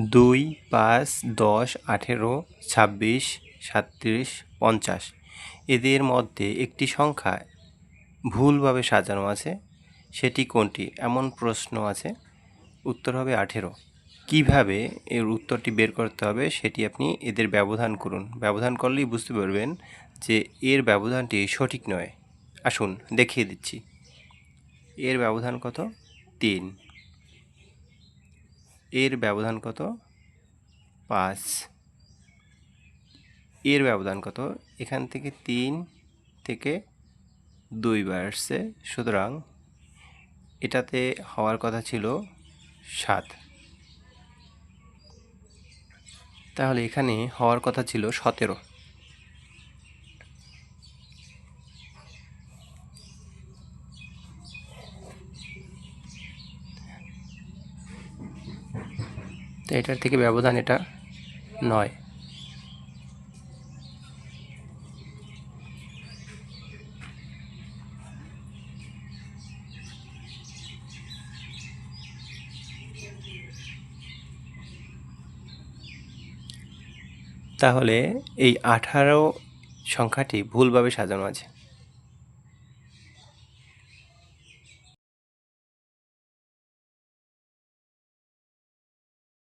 দুই পাঁচ দশ আঠেরো ছাব্বিশ সাতত্রিশ পঞ্চাশ। এদের মধ্যে একটি সংখ্যা ভুলভাবে সাজানো আছে। সেটি কোনটি? এমন প্রশ্ন আছে। উত্তর হবে আঠেরো। কীভাবে এর উত্তরটি বের করতে হবে সেটি আপনি এদের ব্যবধান করুন। ব্যবধান করলেই বুঝতে পারবেন যে এর ব্যবধানটি সঠিক নয়। আসুন দেখিয়ে দিচ্ছি। এর ব্যবধান কত? তিন। এর ব্যবধান কত? পাঁচ। এর ব্যবধান কত? এখান থেকে তিন থেকে দুই আসছে। সুতরাং এটাতে হওয়ার কথা ছিল সাত। তাহলে এখানে হওয়ার কথা ছিল সতেরো। তো এটার থেকে ব্যবধান এটা নয়। তাহলে এই আঠারো সংখ্যাটি ভুলভাবে সাজানো আছে।